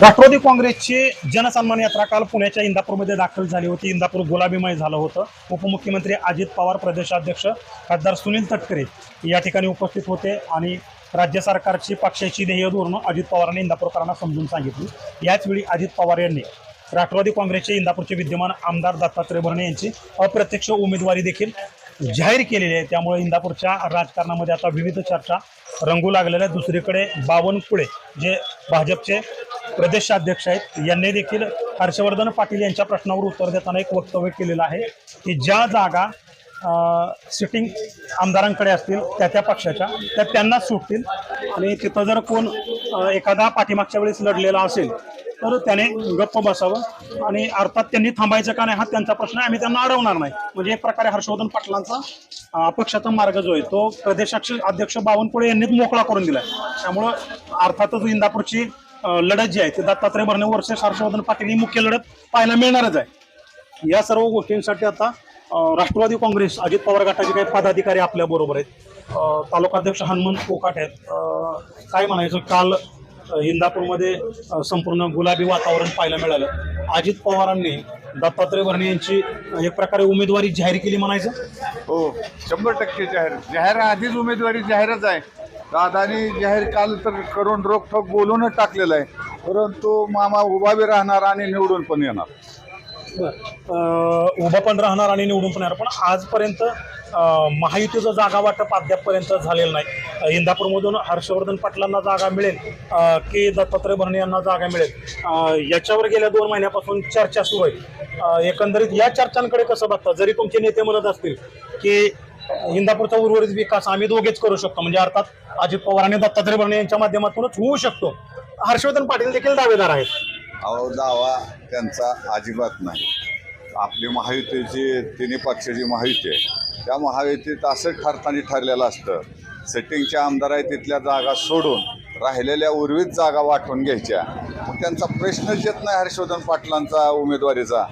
राष्ट्रवादी काँग्रेसची जनसन्मान यात्रा काल पुण्याच्या इंदापूरमध्ये दाखल झाली होती. इंदापूर गुलाबीमय झालं होतं. उपमुख्यमंत्री अजित पवार प्रदेशाध्यक्ष खासदार सुनील तटकरे या ठिकाणी उपस्थित होते आणि राज्य सरकारची पक्षाची ध्येय धोरणं अजित पवारांनी इंदापूरकरांना समजून सांगितली. याचवेळी अजित पवार यांनी राष्ट्रवादी काँग्रेसचे इंदापूरचे विद्यमान आमदार दत्तात्रय भरणे यांची अप्रत्यक्ष उमेदवारी देखील जाहीर केलेली आहे. त्यामुळे इंदापूरच्या राजकारणामध्ये आता विविध चर्चा रंगू लागलेल्या दुसरीकडे बावनकुळे जे भाजपचे प्रदेशाध्यक्ष आहेत. यांनी देखील हर्षवर्धन पाटील यांच्या प्रश्नावर उत्तर देताना एक वक्तव्य केलेलं आहे की ज्या जागा सिटिंग आमदारांकडे असतील त्या त्या पक्षाच्या त्या त्यांनाच सुटतील. आणि तिथं जर कोण एखादा पाठीमागच्या वेळेस लढलेला असेल तर त्याने गप्प बसावं. आणि अर्थात त्यांनी थांबायचं का नाही हा त्यांचा प्रश्न आहे. आम्ही त्यांना अडवणार नाही. म्हणजे एक प्रकारे हर्षवर्धन पाटलांचा अपक्षाचा मार्ग जो आहे तो प्रदेशाक्ष अध्यक्ष बावनकुळे यांनीच मोकळा करून दिला त्यामुळं अर्थातच इंदापूरची लढत जी आहे ती दत्तात्रय भरणे वर्ष हर्षवर्धन पाटील ही मुख्य लढत पाहायला मिळणारच आहे. या सर्व गोष्टींसाठी आता राष्ट्रवादी काँग्रेस अजित पवार गटाचे काही पदाधिकारी आपल्या बरोबर आहेत. तालुकाध्यक्ष हनुमंत कोकाट आहेत. काय म्हणायचं काल इंदापूरमध्ये संपूर्ण गुलाबी वातावरण पाहायला मिळालं. अजित पवारांनी दत्तात्रय भरणे यांची एक प्रकारे उमेदवारी जाहीर केली म्हणायचं? हो शंभर टक्के जाहीर. जाहीर आधीच उमेदवारी जाहीरच आहे. दादानी जाहीर काल तर करून रोखोक बोलूनच टाकलेलं आहे. परंतु मामा उभा बी राहणार आणि निवडून पण येणार. उभा पण राहणार आणि निवडून पण येणार. पण आजपर्यंत महायुतीचं जागा वाटप अद्यापपर्यंत झालेलं नाही. इंदापूरमधून हर्षवर्धन पाटलांना जागा मिळेल की. दत्तात्रय भरणे यांना जागा मिळेल. याच्यावर गेल्या दोन महिन्यापासून चर्चा सुरू आहे. एकंदरीत या चर्चांकडे कसं बघता? जरी तुमचे नेते म्हणत असतील की इंदापूरचा उर्वरित विकास आम्ही दोघेच करू शकतो. म्हणजे अर्थात अजित पवार आणि दत्तात्रय भरणे यांच्या माध्यमातूनच होऊ शकतो. हर्षवर्धन पाटील देखील दावेदार आहेत. अहो दावा त्यांचा अजिबात नाही. आपली महायुतीची तिन्ही पक्षाची महायुती आहे. त्या महायुतीत असं ठरताना ठरलेलं असतं सेटिंगच्या आमदार आहे तिथल्या जागा सोडून राहिलेल्या उर्वीत जागा वाटून घ्यायच्या. मग त्यांचा प्रश्नच येत नाही हर्षवर्धन पाटलांचा उमेदवारीचा.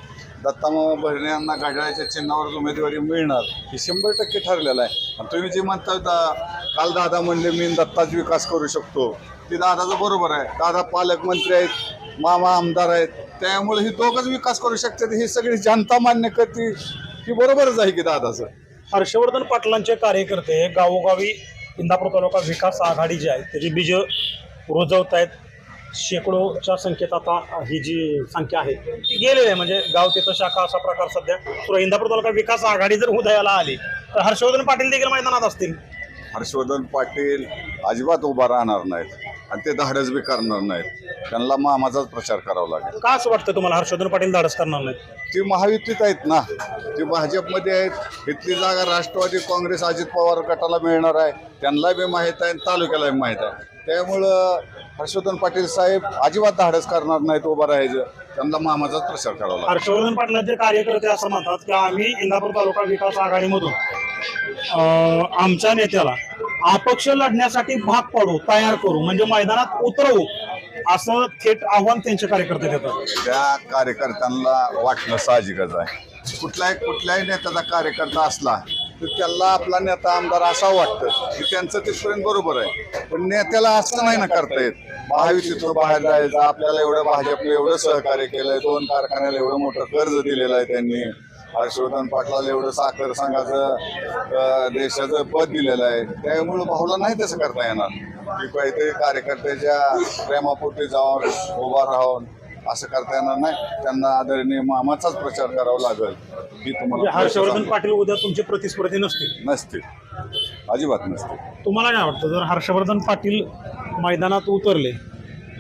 दत्तामामा भरणे यांना घड्याळ्याच्या चिन्हावर उमेदवारी मिळणार हे शंभर टक्के ठरलेलं आहे. आणि तुम्ही जे म्हणता दा काल दादा म्हणले मी दत्ताच विकास करू शकतो. ते दादाचं बरोबर आहे. दादा पालकमंत्री आहेत मामा आमदार आहेत त्यामुळे ही दोघंच विकास करू शकतात. ही सगळी जनता मान्य करते. ही बरोबरच आहे की दादाचं. हर्षवर्धन पाटलांचे कार्यकर्ते गावोगावी इंदापूर तालुका विकास आघाडी जी आहे त्याची बीज रुजवत आहेत शेकडोच्या संख्येत आता ही जी संख्या आहे ती गेलेली आहे. म्हणजे गाव तिथं शाखा असा प्रकार सध्या आहे. इंदापूर तालुका विकास आघाडी जर उदयाला आली तर हर्षवर्धन पाटील देखील मैदानात असतील. हर्षवर्धन पाटील अजिबात उभा राहणार नाहीत आणि ते धाडस बी करणार नाहीत. त्यांना मामाचाच प्रचार करावा लागेल. का असं वाटतं तुम्हाला हर्षवर्धन पाटील धाडस करणार नाहीत? ती महायुतीत आहेत ना. ती भाजपमध्ये आहेत. इथली जागा राष्ट्रवादी काँग्रेस अजित पवार गटाला मिळणार आहे. त्यांना बी माहीत आहे आणि तालुक्याला बी माहीत आहे. त्यामुळं हर्षवर्धन पाटील साहेब अजिबात धाडस करणार नाहीत उभं राहायचं. त्यांना मामाचाच प्रचार करावा लागेल हर्षवर्धन पाटलांचे कार्यकर्ते असं म्हणतात की आम्ही इंदापूर तालुका विकास आघाडीमधून अं, आमच्या नेत्याला अपक्ष लढण्यासाठी भाग पाडू तयार करू म्हणजे मैदानात उतरवू असं थेट आव्हान त्यांचे कार्यकर्ते देतात. त्या कार्यकर्त्यांना वाटणं साहजिकच आहे. कुठल्याही कुठल्याही नेत्याचा कार्यकर्ता असला तर त्याला आपला नेता आमदार असा वाटतं की त्यांचं तिथपर्यंत बरोबर आहे. पण नेत्याला असं नाही ना करता येत. महायुतीतून बाहेर जायचं आपल्याला एवढं भाजपने एवढं सहकार्य केलंय दोन कारखान्याला एवढं मोठं कर्ज दिलेलं आहे त्यांनी. हर्षवर्धन पाटलाला एवढं साखर संघाचं देशाचं पद दिलेलं आहे. त्यामुळं भाऊला नाही तसं करता येणार. की काहीतरी कार्यकर्त्याच्या प्रेमापोटी जाऊन उभा राहून असं करता येणार नाही. त्यांना आदरणीय मामाचाच प्रचार करावा लागेल. ही म्हणजे तुम्हाला हर्षवर्धन पाटील उद्या तुमचे प्रतिस्पर्धी नसतील. नसते अजिबात नसते तुम्हाला काय वाटतं जर हर्षवर्धन पाटील मैदानात उतरले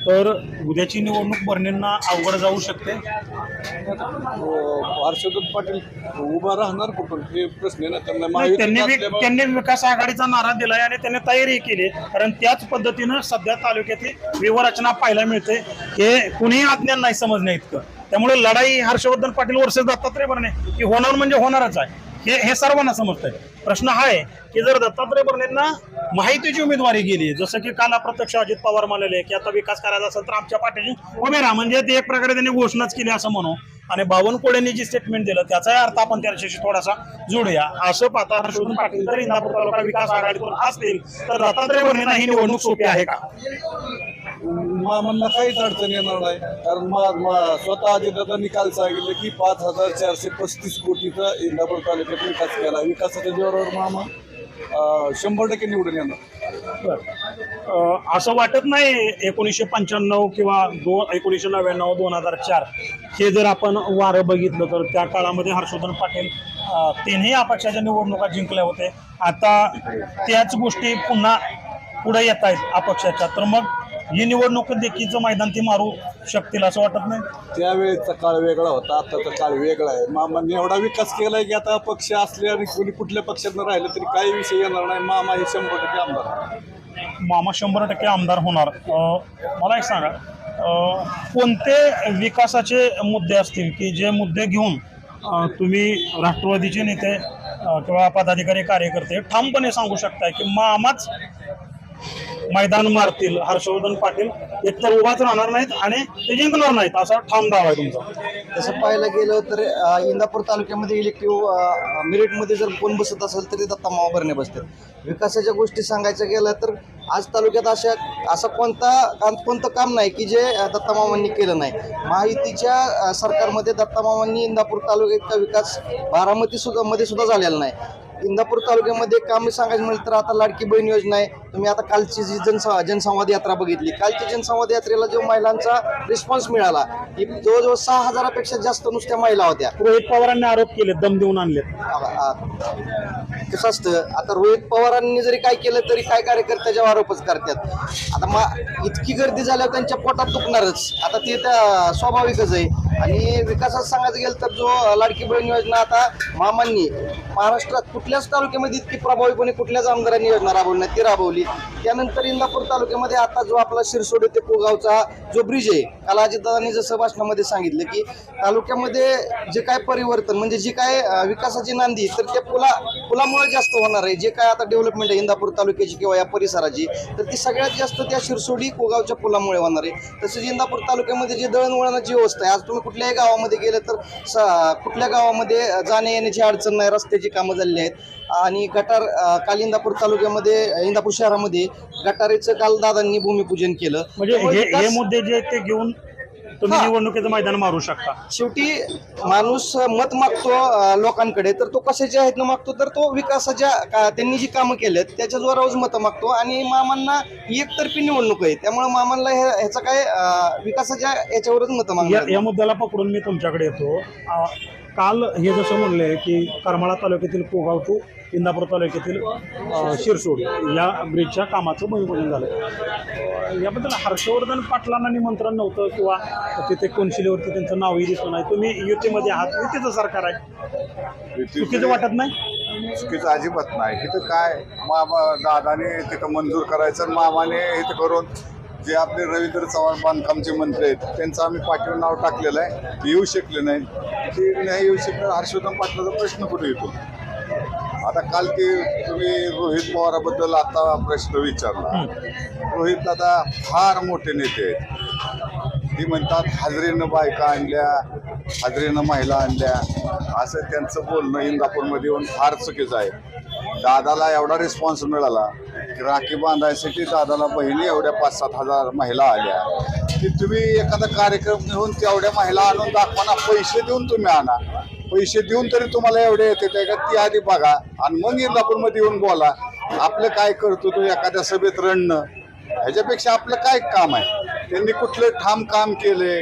तर उद्याची निवडणूक भरणेंना अवघड जाऊ शकते? हर्षवर्धन पाटील उभा राहणार कुठून? हे प्रश्न आहे ना त्यांना नाही, महायुतीत त्यांनी वि- असल्यामुळे- त्यांनी विकास आघाडीचा नारा दिलाय आणि त्यांनी तयारी केली कारण त्याच पद्धतीनं सध्या तालुक्यातील व्यूहरचना पाहायला मिळते. हे कुणीही अज्ञान नाही समजण्या इतकं. त्यामुळे लढाई हर्षवर्धन पाटील वर्सेस दत्तात्रय भरणे की होणार म्हणजे होणारच आहे. हे हे सर्वांना समजतंय. प्रश्न हा आहे की जर दत्तात्रय भरणेंना माहितीची उमेदवारी गेली जसं की काल अप्रत्यक्ष अजित पवार म्हणाले की आता विकास करायचा असेल तर आमच्या पाठीशी उभे राहा. म्हणजे ते एक प्रकारे त्यांनी घोषणाच केली असं म्हणू. आणि बावनकुळेंनी जी स्टेटमेंट दिलं त्याचाही अर्थ आपण त्याच्याशी थोडासा जोडूया. असं पाहता शोधून पाटील जर इंदापूर तालुका विकास आघाडीतून असतील तर दत्तात्रय भरणेंना ही निवडणूक सोपी आहे का? मामांना काहीच अडचण येणार नाही. कारण मा मा- स्वतः अजितदादा निकाल सांगितले की पाच हजार चारशे पस्तीस कोटीचा इंदापूर तालुक्यात विकास केला. विकासाच्या जोरावर मामा शंभर टक्के निवडून येणार. बरं. असं वाटत नाही एकोणीसशे पंच्याण्णव किंवा दोन एकोणीसशे नव्याण्णव दोन हजार चार हे जर आपण वारं बघितलं तर त्या काळामध्ये हर्षवर्धन पाटील अं, अपक्षाच्या निवडणुका जिंकल्या होते आता त्याच गोष्टी पुन्हा पुढे येत आहेत अपक्षाच्या. तर मग ही निवडणूक देखील मैदान ती मारू शकतील असं वाटत नाही. त्यावेळेचा काळ वेगळा होता आताचा काळ वेगळा आहे. मामांनी एवढा विकास केलाय की आता पक्ष असले आणि कोणी कुठल्या पक्षात राहिलं तरी काही विषय येणार नाही. मामा हे शंभर टक्के आमदार. आहे. मामा शंभर टक्के आमदार होणार. अं, मला एक सांगा. अं, कोणते विकासाचे मुद्दे असतील की जे मुद्दे घेऊन अं, तुम्ही राष्ट्रवादीचे नेते अं, किंवा पदाधिकारी कार्यकर्ते ठामपणे सांगू शकताय की मामाच मैदान मारतील हर्षवर्धन पाटील एकतर उभाच राहणार नाहीत आणि ते जिंकणार नाहीत असा ठाम दावा आहे तुमचा. तसं पाहायला गेलं तर अ, इंदापूर तालुक्यामध्ये इलेक्टिव्ह मेरिटमध्ये जर कोण बसत असेल तरी दत्ता मामा बसतात. विकासाच्या गोष्टी सांगायच्या गेलं तर आज तालुक्यात अशा असं कोणता कोणतं काम नाही की जे अ, दत्ता मामांनी केलं नाही. महायुतीच्या अ, सरकारमध्ये दत्ता मामांनी इंदापूर तालुक्याचा विकास बारामती सुद्धा मध्ये सुद्धा झालेला नाही. इंदापूर तालुक्यामध्ये काम सांगायचं म्हटलं तर आता लाडकी बहीण योजना आहे. तुम्ही आता कालची जी जनसं जनसंवाद यात्रा बघितली. कालची जनसंवाद यात्रेला जो महिलांचा रिस्पॉन्स मिळाला की जवळजवळ सहा हजारापेक्षा जास्त नुसत्या महिला होत्या. रोहित पवारांनी आरोप केले दम देऊन आणले कसं असतं आता रोहित पवारांनी जरी काय केलं तरी काय कार्यकर्त्याच्या आरोपच करतात. आता मा इतकी गर्दी झाल्यावर त्यांच्या पोटात दुखणारच. आता ते त्या स्वाभाविकच आहे. आणि विकासात सांगायचं गेलं तर जो लाडकी बहीण योजना आता मामांनी महाराष्ट्रात कुठल्याच तालुक्यामध्ये इतकी प्रभावीपणे कुठल्याच आमदारांनी योजना राबवली ती राबवली. त्यानंतर इंदापूर तालुक्यामध्ये आता जो आपला शिरसोडी ते पुगावचा जो ब्रिज आहे काल अजितदादांनी जसं भाषणामध्ये सांगितलं की तालुक्यामध्ये जे काय परिवर्तन म्हणजे जी काय विकासाची नांदी तर त्या पुला पुलामुळे जास्त होणार आहे. जे काय आता डेव्हलपमेंट आहे इंदापूर तालुक्याची किंवा या परिसराची तर ती सगळ्यात जास्त त्या शिरसोडी कोगावच्या पुलामुळे होणार आहे. तसेच इंदापूर तालुक्यामध्ये जे दळणवळणाची व्यवस्था आहे आज तुम्ही कुठल्याही गावामध्ये गेलं तर स- कुठल्या गावामध्ये जाण्या येण्याची अडचण नाही रस्त्याची कामं झालेली आहेत. आणि गटार काल इंदापूर तालुक्यामध्ये इंदापूर शहरामध्ये गटारीचं काल दादांनी भूमिपूजन केलं. म्हणजे हे मुद्दे जे आहेत ते घेऊन तुम्ही हा. निवडणुकीचं मैदान मारू शकता. शेवटी माणूस मत मागतो अं, लोकांकडे तर तो कशाच्या आहेत मागतो तर तो विकासाच्या का- त्यांनी जी कामं केलेत त्याच्या जोरावरच मतं मागतो. आणि मामांना ही एकतर्फी निवडणूक आहे त्यामुळे मामांना हे- ह्याचा काय अं, विकासाच्या याच्यावरच मतं या मागणार या मुद्द्याला पकडून मी तुमच्याकडे येतो. काल हे जसं म्हणले की करमाळा तालुक्यातील पोगाव टू इंदापूर तालुक्यातील शिरसोड या ब्रिजच्या कामाचं भूमिपूजन झालं. याबद्दल हर्षवर्धन पाटलांना निमंत्रण नव्हतं किंवा तिथे कोनशिलेवरती त्यांचं नावही दिसलं नाही. तुम्ही युतीमध्ये आहात युतीचं सरकार आहे. चुकीचं वाटत नाही? चुकीचं अजिबात नाही. इथं काय मामा दादाने तिथं मंजूर करायचं मामाने इथं करून जे आपले रवींद्र चव्हाण बांधकामचे मंत्री आहेत त्यांचं आम्ही पाठीवर नाव टाकलेलं आहे. येऊ शकले नाही. ते नाही येऊ शकले हर्षवर्धन पाटलाचा प्रश्न कुठे येतो? आता काल ते तुम्ही रोहित पवाराबद्दल आता प्रश्न विचारला. रोहित दादा फार मोठे नेते आहेत. ती म्हणतात हाजरीनं बायका आणल्या हाजरीनं महिला आणल्या. असं त्यांचं बोलणं इंदापूरमध्ये येऊन फार चुकीचं आहे. दादाला एवढा रिस्पॉन्स मिळाला राखी बांधायसाठी दादाला बहिणी एवढ्या पाच सात हजार महिला आल्या. की तुम्ही एखादा कार्यक्रम घेऊन तेवढ्या महिला आणून दाखवाना पैसे देऊन तुम्ही आणा. पैसे देऊन तरी तुम्हाला एवढे येते का? ती आधी बघा. आणि मग इंदापूरमध्ये येऊन बोला. आपलं काय करतो तो एखाद्या सभेत रडणं. ह्याच्यापेक्षा आपलं काय काम आहे? त्यांनी कुठलं ठाम काम केले?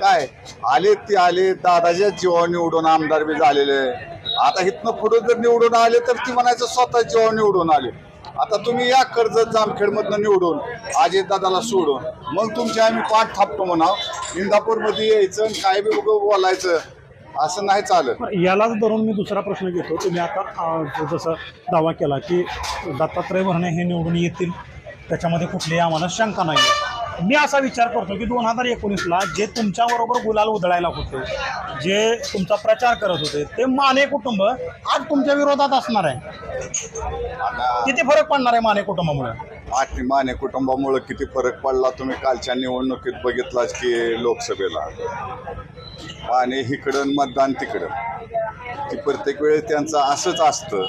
काय? आले ते आले दादाच्या जीवा निवडून आमदार बी झालेले. आता इथनं पुढे जर निवडून आले तर ती म्हणायचं स्वतः जीवा निवडून आले. आता तुम्ही या कर्जत जामखेडमधनं निवडून आजे दादाला सोडून मग तुमची आम्ही पाठ थापतो म्हणा इंदापूरमध्ये यायचं आणि काय बी बोलायचं असं नाही चालत. यालाच धरून मी दुसरा प्रश्न घेतो. तुम्ही आता जसं दावा केला की दत्तात्रय भरणे हे निवडून येतील त्याच्यामध्ये कुठलीही आम्हाला शंका नाही आहे. मी असा विचार करतो की दोन हजार एकोणीसला जे तुमच्याबरोबर गुलाल उधळायला होते जे तुमचा प्रचार करत होते ते माने कुटुंब आज तुमच्या विरोधात असणार आहे. किती फरक पडणार आहे माने कुटुंबामुळे? आठ माने कुटुंबामुळे किती फरक पडला तुम्ही कालच्या निवडणुकीत बघितलाच की लोकसभेला. आणि इकडं आणि मतदान तिकडं. की प्रत्येक वेळेस त्यांचं असंच असतं.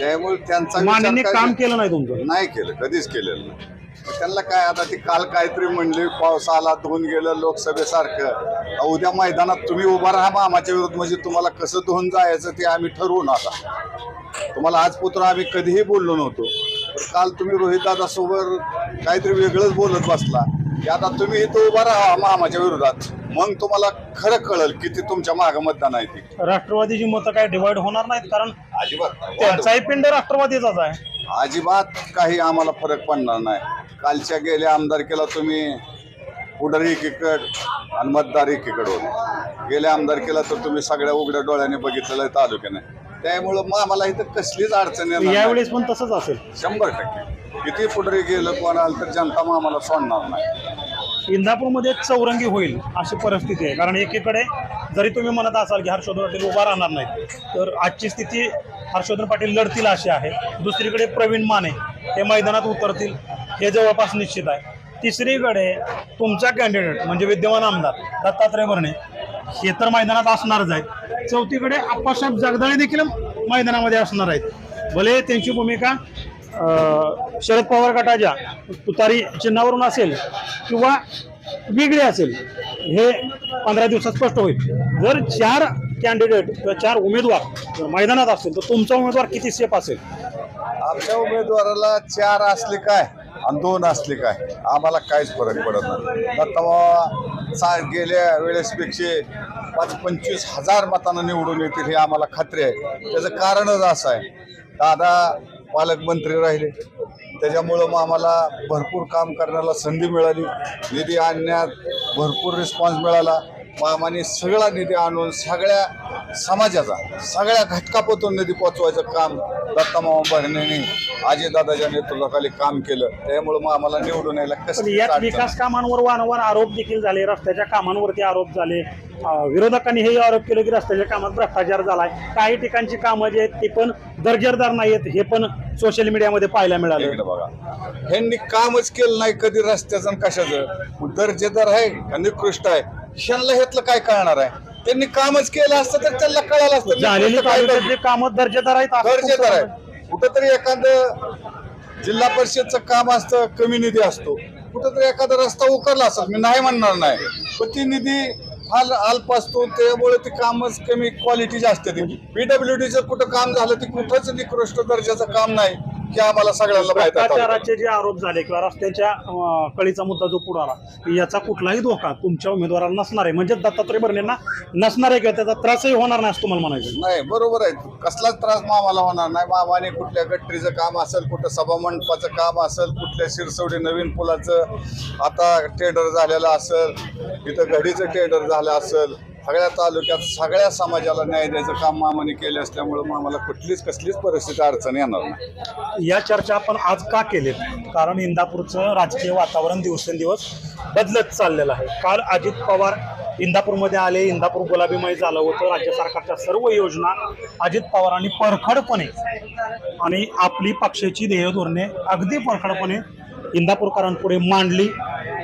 त्यामुळे त्यांचा विचार मानेने काय- काम केलं नाही तुमचं. नाही केलं कधीच केलेलं नाही. त्यांना काय आता ती काल काहीतरी म्हणली पाऊस आला धुवून गेलं लोकसभेसारखं. उद्या मैदानात तुम्ही उभा राहा मामाच्या विरुद्ध म्हणजे तुम्हाला कसं धुवून जायचं ते आम्ही ठरवून आता. तुम्हाला आज पुत्र आम्ही कधीही बोललो नव्हतो. काल तुम्ही रोहित सोबत काहीतरी वेगळंच बोलत बसला. की आता तुम्ही इथं उभा राहा मामाच्या विरोधात. मग तुम्हाला खरं कळल किती तुमच्या मागं मतदान आहे ती. राष्ट्रवादीची मतं काय डिवाइड होणार नाहीत कारण अजिबात. त्यांचाही पिंड राष्ट्रवादीचाच आहे. अजिबात काही आम्हाला फरक पडणार नाही. कालच्या गेल्या आमदारकीला तुम्ही पुढारी एकीकड आणि मतदार एकीकड होते गेल्या आमदारकीला तर तुम्ही सगळ्या उघड्या डोळ्याने बघितलेलं आहे तालुक्याने. त्यामुळं मग आम्हाला इथं कसलीच अडचण येणार. यावेळेस पण तसंच असेल. शंभर टक्के. किती पुढे गेलं कोण आलं तर जनता मग आम्हाला सोडणार नाही. इंदापूरमध्ये चौरंगी होईल अशी परिस्थिती आहे. कारण एकीकडे जरी तुम्ही म्हणत असाल की हर्षवर्धन पाटील उभा राहणार नाही तर आजची स्थिती हर्षवर्धन पाटील लढतील अशी आहे. दुसरीकडे प्रवीण माने हे मैदानात उतरतील हे जवळपास निश्चित आहे. तिसरीकडे तुमचा कॅन्डिडेट म्हणजे विद्यमान आमदार दत्तात्रय भरणे हे तर मैदानात असणारच आहेत. चौथीकडे आप्पासाहेब जगदाळे देखील मैदानामध्ये असणार आहेत. भले त्यांची भूमिका शरद पवार गटाच्या तुतारी चिन्हावरून असेल किंवा वेगळी असेल हे पंधरा दिवसात स्पष्ट होईल. जर चार कॅन्डिडेट किंवा चार उमेदवार जर मैदानात असतील तर तुमचा उमेदवार किती सेफ असेल? आमच्या उमेदवाराला चार असले काय आणि दोन असले काय आम्हाला काहीच फरक पडत नाही. सा गेल्या वेळेसपेक्षे पाच पंचवीस हजार मतांना निवडून येतील हे आम्हाला खात्री आहे. त्याचं कारणच असं आहे. दादा पालकमंत्री राहिले. त्याच्यामुळं मग आम्हाला भरपूर काम करण्याला संधी मिळाली. निधी आणण्यात भरपूर रिस्पॉन्स मिळाला. मामाने सगळा निधी आणून सगळ्या समाजाचा सगळ्या घटकापातून निधी पोचवायचं काम दत्तामामा भरणेने अजयदादाच्या नेतृत्वाखाली काम केलं. त्यामुळं मग आम्हाला निवडून यायला पण कसं यात विकास कामांवर वारंवार आरोप देखील झाले रस्त्याच्या कामांवरती आरोप झाले. अं, विरोधकांनी हे आरोप केले की रस्त्याच्या कामात भ्रष्टाचार झालाय. काही ठिकाणची कामं जी आहेत ती पण दर्जेदार नाही आहेत हे पण सोशल मीडियामध्ये पाहायला मिळालं. इकडे बघा. ह्यांनी कामच केलं नाही कधी रस्त्याचं आणि कशाचं. दर्जेदार आहे का निकृष्ट आहे? ह्यांना ह्यातलं काय कळणार आहे? त्यांनी कामच केलं असतं तर त्यांना कळालं असतं. झालेली निकृष्ट काय तालुक्यातली कामं दर्जेदार आहेत असं दर्जेदार आहे. कुठंतरी एखादं जिल्हा परिषदचं काम असतं कमी निधी असतो. कुठंतरी एखादा रस्ता उकरला असत मी नाही म्हणणार नाही पण ती निधी फार अल्प असतो त्यामुळे ती कामच कमी क्वालिटीची असते ती पीडब्ल्यू डीचं कुठं काम झालं ती कुठंच निकृष्ट दर्जाचं काम नाही. की आम्हाला सगळ्यांना भ्रष्टाचाराचे जे आरोप झाले किंवा रस्त्याच्या अं, कळीचा मुद्दा जो पुढे आला याचा कुठलाही धोका तुमच्या उमेदवाराला नसणार आहे. म्हणजे दत्तात्रय भरणेंना नसणार आहे किंवा त्याचा त्रासही होणार नाही असं तुम्हाला म्हणायचं नाही बरोबर आहे. कसलाच त्रास मामाला होणार नाही. मामाने कुठल्या गट्टरीचं काम असेल कुठं सभामंडपाचं काम असेल कुठल्या शिरसवडी नवीन पुलाचं आता टेंडर झालेलं असेल इथं घडीचं टेंडर झालं असेल सगळ्या तालुक्यात सगळ्या समाजाला न्याय द्यायचं काम मामाने केले असल्यामुळे मामाला कुठलीच कसलीच परिस्थिती अडचण येणार नाही. या चर्चा आपण आज का केलेत? कारण इंदापूरचं राजकीय वातावरण दिवसेंदिवस बदलत चाललेलं आहे. काल अजित पवार इंदापूरमध्ये आले इंदापूर गुलाबीमय झालं होतं. राज्य सरकारच्या सर्व योजना अजित पवारांनी परखडपणे आणि आपली पक्षाची ध्येय धोरणे अगदी परखडपणे इंदापूरकरांपुढे मांडली.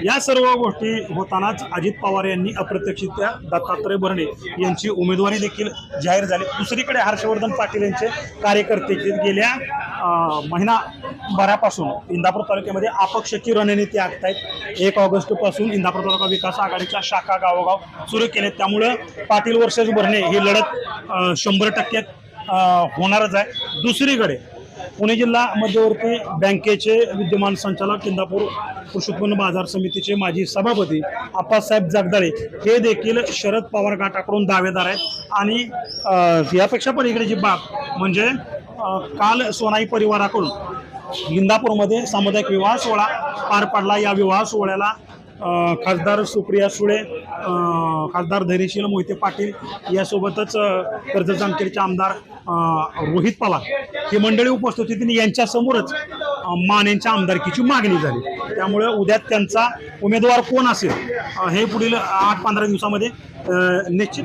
या सर्व गोष्टी होतानाच अजित पवार यांनी अप्रत्यक्षितल्या दत्तात्रय भरणे यांची उमेदवारी देखील जाहीर झाली. दुसरीकडे हर्षवर्धन पाटील यांचे कार्यकर्ते गेल्या महिना भरापासून इंदापूर तालुक्यामध्ये अपक्षाची रणनीती आखतायत. एक ऑगस्टपासून इंदापूर तालुका विकास आघाडीच्या शाखा गावोगाव सुरू केले त्यामुळं पाटील वर्सेस भरणे ही लढत शंभर टक्के होणारच आहे. दुसरीकडे पुणे जिल्हा मध्यवर्ती बँकेचे विद्यमान संचालक इंदापूर कृषी उत्पन्न बाजार समितीचे माजी सभापती आप्पासाहेब जगदाळे हे देखील शरद पवार गटाकडून दावेदार आहेत. आणि यापेक्षा पलीकडे जी बाब म्हणजे काल सोनाई परिवाराकडून इंदापूरमध्ये सामुदायिक विवाह सोहळा पार पडला. या विवाह सोहळ्याला खासदार सुप्रिया सुळे खासदार धैर्यशील मोहिते पाटील यासोबतच कर्ज जामखेडचे आमदार रोहित पवार. ही मंडळी उपस्थित होती यांच्यासमोरच मानेंच्या आमदारकीची मागणी झाली. त्यामुळे उद्या त्यांचा उमेदवार कोण असेल हे पुढील आठ पंधरा दिवसामध्ये निश्चित